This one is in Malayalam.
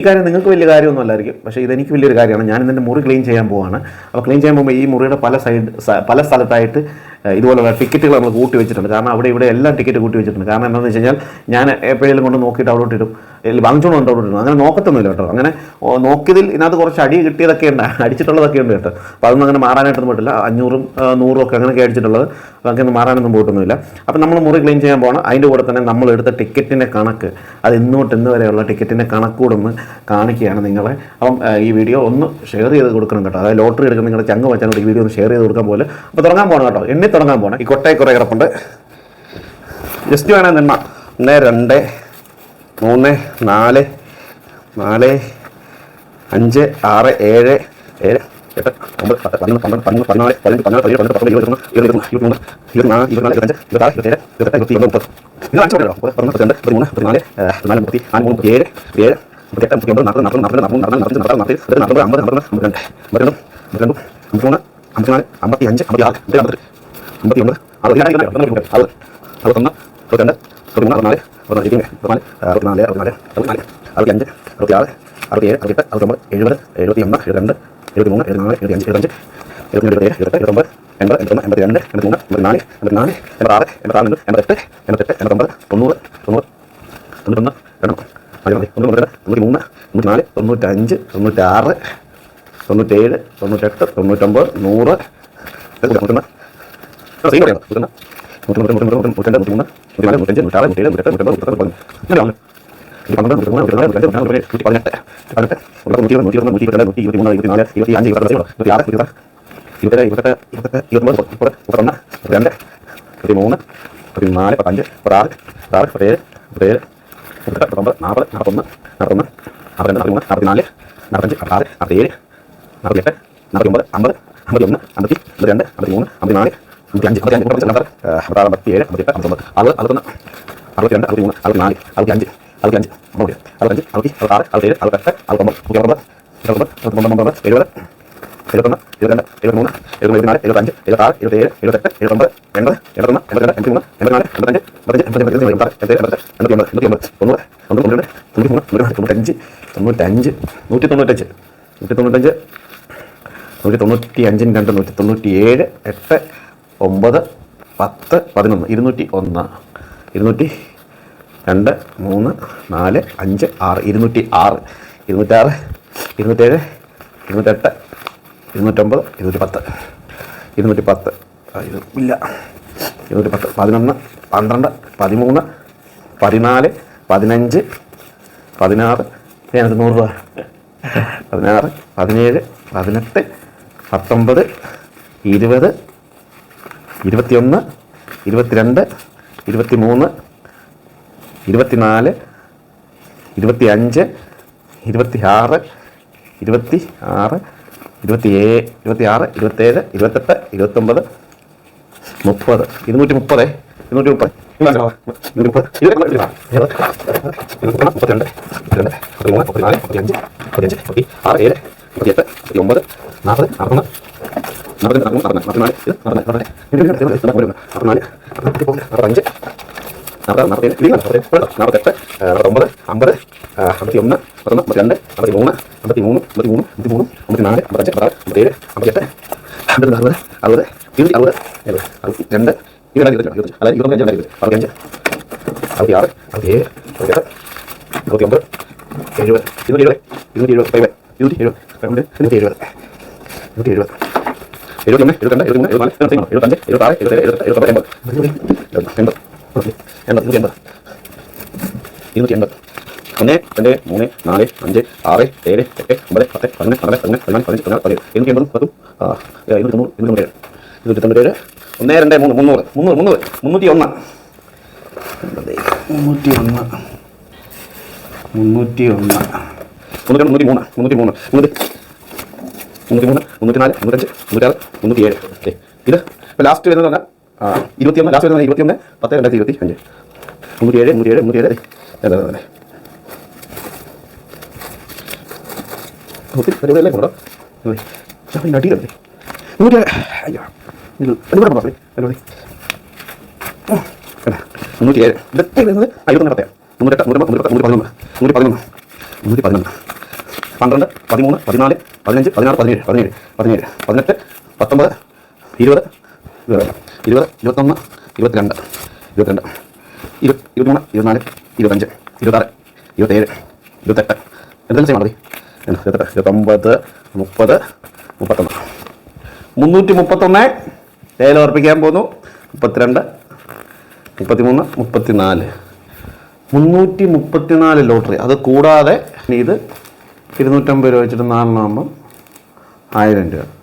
ഈ കാര്യം നിങ്ങൾക്ക് വലിയ കാര്യമൊന്നും അല്ലായിരിക്കും പക്ഷേ ഇതെനിക്ക് വലിയൊരു കാര്യമാണ്. ഞാൻ ഇതിന്റെ മുറി ക്ലീൻ ചെയ്യാൻ പോവാണ്. അപ്പോൾ ക്ലീൻ ചെയ്യാൻ പോകുമ്പോൾ ഈ മുറിയുടെ പല സൈഡ് പല സ്ഥലത്തായിട്ട് ഇതുപോലെ ഇതുപോലുള്ള ടിക്കറ്റുകൾ നമ്മൾ കൂട്ടി വെച്ചിട്ടുണ്ട്. കാരണം അവിടെ ഇവിടെ എല്ലാം ടിക്കറ്റ് കൂട്ടി വെച്ചിട്ടുണ്ട്. കാരണം എന്താണെന്ന് വെച്ച് കഴിഞ്ഞാൽ ഞാൻ എപ്പോഴെങ്കിലും കൊണ്ട് നോക്കിയിട്ട് അവിടോട്ട് ഇടും. വാങ്ങിച്ചോണ്ട് കൊണ്ട് അവിടെ ഇടും. അങ്ങനെ നോക്കത്തൊന്നുമില്ല കേട്ടോ. അങ്ങനെ നോക്കിയതിൽ ഇതിനകത്ത് കുറച്ച് അടി കിട്ടിയതൊക്കെ ഉണ്ട്. അടിച്ചിട്ടുള്ളതൊക്കെ ഉണ്ട് കേട്ടോ. അപ്പോൾ അതൊന്നും അങ്ങനെ മാറാനായിട്ടൊന്നും പറ്റില്ല. അഞ്ഞൂറും നൂറും ഒക്കെ അങ്ങനെയൊക്കെ അടിച്ചിട്ടുള്ളത്. അതൊക്കെ ഒന്നും മാറാനൊന്നും പോയിട്ടൊന്നുമില്ല അപ്പോൾ നമ്മൾ മുറി ക്ലീൻ ചെയ്യാൻ പോകണം അതിന്റെ കൂടെ തന്നെ നമ്മൾ എടുത്ത ടിക്കറ്റിന്റെ കണക്ക് അത് ഇന്നോട്ട് ഇന്ന് വരെയുള്ള ടിക്കറ്റിന്റെ ഒന്ന് കാണിക്കുകയാണ് നിങ്ങളെ. അപ്പം ഈ വീഡിയോ ഒന്ന് ഷെയർ ചെയ്ത് കൊടുക്കണം കേട്ടോ. അതായത് ലോട്ടറി എടുക്കുന്ന നിങ്ങളുടെ ചങ്ങ് വെച്ചാൽ ഈ വീഡിയോ ഒന്ന് ഷെയർ ചെയ്ത് കൊടുക്കാൻ പോലെ. അപ്പോൾ തുടങ്ങാൻ പോകണം കേട്ടോ. എണ്ണി തുടങ്ങാൻ പോകണം ഈ കൊട്ടയെ കുറേ കിടപ്പുണ്ട്. ജസ്റ്റ് വേണം നിന്ന ഒന്ന് രണ്ട് മൂന്ന് നാല് നാല് അഞ്ച് ആറ് ഏഴ് ഏഴ്. എട്ട് ഒമ്പത് പത്ത് പതിനൊന്ന് പന്ത്രണ്ട് പതിമൂന്ന് പതിനാല് പതിനഞ്ച് പതിനാറ് പതിനേഴ് പതിനെട്ട് പത്തൊമ്പത് ഇരുപത് ഇരുപത്തൊന്ന് ഇത് അഞ്ച് പേരോ മുപ്പത് പതിനൊന്ന് പത്തിരണ്ട് പതിമൂന്ന് പതിനാല് പതിനാല് മുപ്പത്തി നാല് മൂന്ന് മുപ്പത്തി ഏഴ് ഏഴ് മുപ്പത്തെട്ട് മുപ്പത്തി ഒമ്പത് നാൽപ്പത് നാൽപ്പത് നാൽപ്പത് നാൽപ്പത് നാൽപ്പത് നാൽപ്പത് നാൽപ്പത്തി ഇരുപത്തി നാൽപ്പത് അമ്പത് അറുപത്തിയഞ്ച് അറുപത്തിയാറ് അറുപത്തിയേഴ് അറുപത്തെട്ട് അറുപത്തൊമ്പത് എഴുപത് എഴുപത്തി ഒന്ന് എഴുപത്തിരണ്ട് ഇരുപത്തി മൂന്ന് ഇരുപത്തി നാല് ഇരുപത്തി അഞ്ച് ഇരുപത്തഞ്ച് ഇരുപത്തി ഇരുപത്തേഴ് ഇരുപത്തെട്ട് ഇരുപത്തൊമ്പത് എൺപത് എൺപത്തൊന്ന് എൺപത്തി രണ്ട് എൺപത്തി മൂന്ന് എൺപത്തി നാല് എൺപത്തി നാല് എൺപത്താറ് എൺപത്താറ് എൺപത്തെട്ട് എൺപത്തെട്ട് എൺപത്തൊമ്പത് തൊണ്ണൂറ് തൊണ്ണൂറ് തൊണ്ണൂറ്റൊന്ന് വേണം മതി മതി. ഒന്ന് തൊണ്ണൂറ്റി മൂന്ന് തൊണ്ണൂറ്റി നാല് തൊണ്ണൂറ്റഞ്ച് തൊണ്ണൂറ്റാറ് തൊണ്ണൂറ്റേഴ് തൊണ്ണൂറ്റെട്ട് തൊണ്ണൂറ്റൊമ്പത് നൂറ്. നൂറ്റൊന്ന്. സീൻ പറയാം നൂറ്റൊന്ന് നൂറ്റൊന്ന് നൂറ്റൊന്ന് നൂറ്റൊന്ന് നൂറ്റണ്ട് നൂറ്റിമൂന്ന് നൂറ്റിനാല് നൂറ്റഞ്ച് നൂറ്റാറ് നൂറ്റേഴ് നൂറ്റെട്ട് നൂറ്റൊമ്പത് നൂറ്റൊന്ന് അങ്ങനെ പന്ത്രണ്ട് നൂറ്റി മൂന്ന് നൂറ്റി നാല് നൂറ്റി അഞ്ച് നൂറ്റി പതിനെട്ട് പതിനെട്ട് നൂറ്റി ഇരുപത് നൂറ്റി ഇരുപത് നൂറ്റി ഇരുപത്തിരണ്ട് നൂറ്റി ഇരുപത്തി മൂന്ന് ഇരുപത്തി നാല് ഇരുപത്തി അഞ്ച് ഇരുപത്തി ഇരുപത്തി ആറ് അറുപത്തിയഞ്ച് അമ്പത് അറുപത്തഞ്ച് അറുപത്തി അറുപത്താറ് അറുപത്തേഴ് അറുപത്തെട്ട് അറുപത്തൊമ്പത് മുപ്പത്തൊമ്പത് ഇരുപത്തൊമ്പത് ഇരുപത്തൊമ്പത് എഴുപത് എഴുപത്തൊന്ന് ഇരുപത്തിരണ്ട് ഇരുപത്തിമൂന്ന് ഇരുപത്തിനാല് ഇരുപത്തഞ്ച് ഇരുപത്താറ് ഇരുപത്തേഴ് ഇരുപത്തെട്ട് ഇരുപത്തൊമ്പത് എൺപത് എൺപത്തൊന്ന് എൺപത്തിരണ്ട് എൺപത്തിമൂന്ന് എൺപത്തിനാല് എൺപത്തഞ്ച് എൺപത്തഞ്ച് എൺപത്തഞ്ച് എൺപത്താറ് എൺപത്തേഴ് എൺപത്തെട്ട് എൺപത്തി ഒമ്പത് എൺപത്തി ഒമ്പത് തൊണ്ണൂറ് തൊണ്ണൂറ് തൊണ്ണൂറ്റി മൂന്ന് തൊണ്ണൂറ്റി തൊണ്ണൂറ്റഞ്ച് തൊണ്ണൂറ്റഞ്ച് നൂറ്റി തൊണ്ണൂറ്റഞ്ച് നൂറ്റി തൊണ്ണൂറ്റഞ്ച് നൂറ്റി തൊണ്ണൂറ്റി അഞ്ചിന് രണ്ട് നൂറ്റി തൊണ്ണൂറ്റി ഏഴ് എട്ട് ഒമ്പത് പത്ത് പതിനൊന്ന് ഇരുന്നൂറ്റി ഒന്ന് ഇരുന്നൂറ്റി രണ്ട് മൂന്ന് നാല് അഞ്ച് ആറ് ഇരുന്നൂറ്റി ആറ് ഇരുന്നൂറ്റാറ് ഇരുന്നൂറ്റേഴ് ഇരുന്നൂറ്റെട്ട് ഇരുന്നൂറ്റൊമ്പത് ഇരുന്നൂറ്റി പത്ത് ഇരുന്നൂറ്റി പത്ത് ഇല്ല. ഇരുന്നൂറ്റി പത്ത് പതിനൊന്ന് പന്ത്രണ്ട് പതിമൂന്ന് പതിനാല് പതിനഞ്ച് പതിനാറ്. ഞാനത് നൂറ് രൂപ. പതിനാറ് പതിനേഴ് പതിനെട്ട് പത്തൊമ്പത് ഇരുപത് ഇരുപത്തിയൊന്ന് ഇരുപത്തിരണ്ട് ഇരുപത്തിമൂന്ന് ഇരുപത്തിനാല് ഇരുപത്തി അഞ്ച് ഇരുപത്തി ആറ് ഇരുപത്തി ആറ് ഇരുപത്തി ഏ ഇരുപത്തി ആറ് ഇരുപത്തേഴ് ഇരുപത്തെട്ട് ഇരുപത്തൊമ്പത് മുപ്പത് ഇരുന്നൂറ്റി മുപ്പത് ഇരുന്നൂറ്റി മുപ്പത് മുപ്പത്തിരണ്ട് മുപ്പത്തിരണ്ട് മുപ്പത്തിമൂന്ന് മുപ്പത്തിനാല് മുപ്പത്തിയഞ്ച് മുപ്പത്തിയഞ്ച് മുപ്പത്തി ആറ് ഏഴ് മുപ്പത്തിയെട്ട് മുപ്പത്തി ഒമ്പത് നാൽപ്പത് നാൽപ്പത്തൊന്ന് നാല് നാൽപ്പത്തൊന്ന് നാൽപ്പത്തിനാല് നാല് നാൽപ്പത്തിനാല് നാൽപ്പത്തിനാല് നാൽപ്പത്തഞ്ച് നാൽപ്പത് നാൽപ്പത്തേഴ് ഇത് നാൽപ്പത്തേഴ് നാൽപ്പത്തെട്ട് നാൽപ്പത്തൊമ്പത് അമ്പത് അമ്പത്തി ഒന്ന് പത്തൊന്ന് അമ്പത്തിരണ്ട് അമ്പത്തി മൂന്ന് അമ്പത്തി മൂന്ന് അമ്പത്തി മൂന്ന് അമ്പത്തി മൂന്ന് അമ്പത്തിനാല് അമ്പത്തഞ്ച് അമ്പത്താറ് അമ്പത്തേഴ് അമ്പത്തിയെട്ട് അമ്പത്തി അറുപത് അറുപത് ഇരുപത്തി അറുപത് അറുപത്തി രണ്ട് ഇരുപത് ഇരുപത്തി ഇരുപത്തി അതായത് ഇരുപത്തഞ്ച് ഇരുപത് അറുപത്തഞ്ച് അറുപത്തി ആറ് അറുപത്തിയേഴ് അറുപത്തെട്ട് അറുപത്തി ഒമ്പത് എഴുപത് ഇരുന്നൂറ്റി എഴുപത് ഇരുന്നൂറ്റി എഴുപത് ഫൈവ് ഇരുന്നൂറ്റി എഴുപത് ഫൈവ് ഇരുന്നൂറ്റി എഴുപത് ഇരുന്നൂറ്റി എഴുപത് എഴുപത്തൊന്ന് എഴുപത്തിരണ്ട് എഴുപത്തിമൂന്ന് എഴുപത്തിനാല് എഴുപത്തഞ്ച് എഴുപത്താറ് എഴുപത്തേഴ് എഴുപത്തെട്ട് എൺപത് എൺപത് എൺപത് ഇരുന്നൂറ്റി എൺപത് ഇരുന്നൂറ്റി എൺപത് ഒന്ന് രണ്ട് മൂന്ന് നാല് അഞ്ച് ആറ് ഏഴ് എട്ട് ഒമ്പത് പത്ത് പതിനൊന്ന് പന്ത്രണ്ട് പതിനൊന്ന് പതിനാല് പതിനഞ്ച് പതിനാറ് പതിനേഴ്. ഇരുന്നൂറ്റി എൺപതും പത്തും ഇരുന്നൂറ്റി തൊണ്ണൂറ് ഇരുന്നൂറ്റി ഏഴ് ഇരുന്നൂറ്റി തൊണ്ണൂറ്റേഴ് ഒന്ന് രണ്ട് മൂന്ന് മുന്നൂറ് മുന്നൂറ് മുന്നൂറ് മുന്നൂറ്റി ഒന്ന് മുന്നൂറ്റി ഒന്ന് മുന്നൂറ്റി ഒന്ന് മുന്നൂറ്റി മുന്നൂറ്റി മൂന്ന് മുന്നൂറ്റി മൂന്ന് മുന്നൂറ്റി മുന്നൂറ്റി മൂന്ന് മുന്നൂറ്റി നാല് മുന്നൂറ്റഞ്ച് മുന്നൂറ്റാറ് മുന്നൂറ്റി ഏഴ് ഇത് ഇപ്പോൾ ലാസ്റ്റ് വരുന്നത് പറഞ്ഞാൽ ഇരുപത്തിയൊന്ന് ലാസ്റ്റ് വരുന്നത് ഇരുപത്തിയൊന്ന് പത്ത് രണ്ടായിരത്തി ഇരുപത്തി അഞ്ച്. മുന്നൂറ്റി ഏഴ് മുന്നൂറ്റി ഏഴ് ഏഴ് അയ്യോ പന്ത്രണ്ട് പതിമൂന്ന് പതിനാല് പതിനഞ്ച് പതിനാറ് പതിനേഴ് പതിനേഴ് പതിനേഴ് പതിനെട്ട് പത്തൊമ്പത് ഇരുപത്. ഇരുപത് ഇരുപത്തൊന്ന് ഇരുപത്തിരണ്ട് ഇരുപത്തിരണ്ട് ഇരുപത്തി ഇരുപത്തിമൂന്ന് ഇരുപത്തിനാല് ഇരുപത്തഞ്ച് ഇരുപത്താറ് ഇരുപത്തേഴ് ഇരുപത്തെട്ട്. എന്തെങ്കിലും ചെയ്യാൻ മതി? ഇരുപത്തെട്ട് ഇരുപത്തൊമ്പത് മുപ്പത് മുപ്പത്തൊന്ന്. മുന്നൂറ്റി മുപ്പത്തൊന്ന് ലേലം ഉറപ്പിക്കാൻ പോന്നു മുപ്പത്തിരണ്ട് മുപ്പത്തിമൂന്ന് മുപ്പത്തിനാല്. മുന്നൂറ്റി മുപ്പത്തിനാല് ലോട്ടറി. അത് കൂടാതെ ഇത് ഇരുന്നൂറ്റമ്പത് രൂപ വെച്ചിട്ട് നാലെണ്ണമാകുമ്പം ആയിരം രൂപ.